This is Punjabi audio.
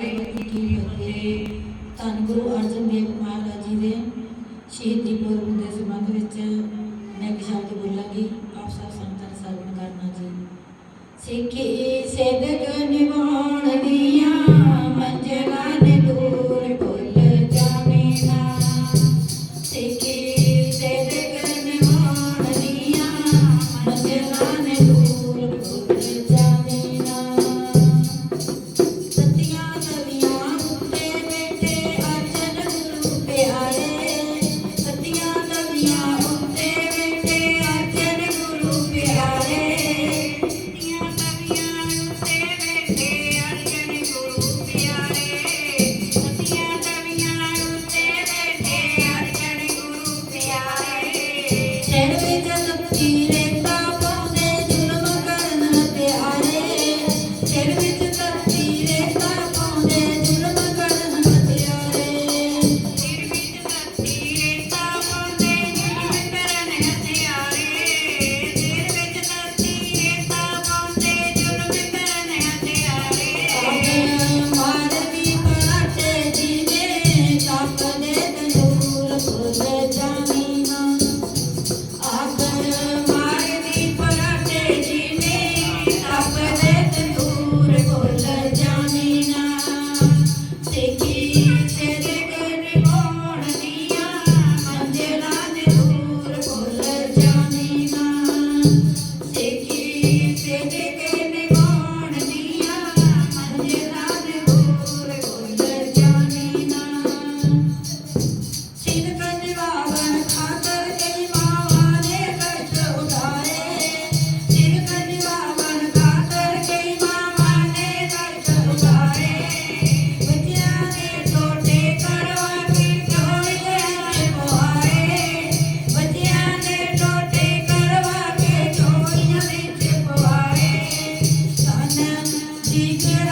ਵਾਹਿਗੁਰੂ ਕੀ ਫਤਿਹ ਧੰਨ ਗੁਰੂ ਅਰਜਨ ਦੇਵ ਮਹਾਰਾਜ ਜੀ ਦੇ ਸ਼ਹੀਦੀ ਪੁਰਬ ਦੇ ਸੰਬੰਧ ਵਿੱਚ ਮੈਂ ਇੱਕ ਸ਼ਬਦ ਬੋਲਾਂਗੀ, ਆਪ ਸਭ ਸੰਤਾਂ ਨੇ ਸਰਵਣ ਕਰਨਾ ਜੀ। ਸਿੱਖੀ ਸਿਦਕ ਨਿਵਾਣ ਦੀਆਂ Take a peek. Thank.